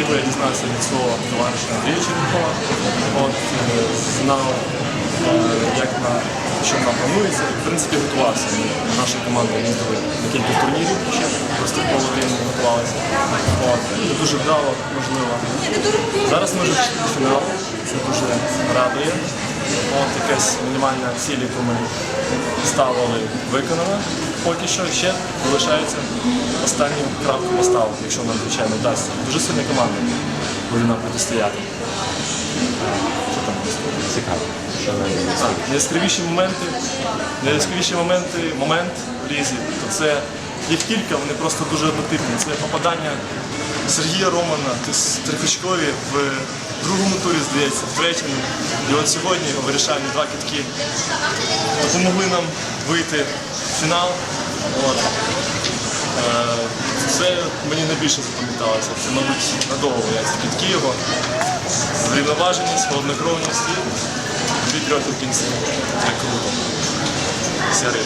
лігу я дізнався від свого товариша Андрія Черенкова. От, е, знав, е, як на що нам планується. В принципі, готувався. Наша команда їздили на кілька турнірів ще поступово тим готувалися. От, дуже вдало, можливо. Зараз ми вже до. Це дуже радує. От якась мінімальна ціль, яку ми ставили, виконана. Поки що ще залишається останню крапку поставити, якщо нам, звичайно, вдасться. Дуже сильна команда буде нам протистояти. Що там? Цікаво. Найяскравіші моменти, найяскравіші моменти, момент в лізі, то це їх кілька, вони просто дуже однотипні. Це попадання Сергія Романа, трихочкові в другому турі, здається, в третьому. І от сьогодні вирішальні два китки допомогли нам вийти фінал. От. Е, Це мені найбільше запам'яталося. Це, мабуть, надовго я під Києва. його. Врівноваженість, холоднокровність і дві трьох в кінці. Це круто. Сірий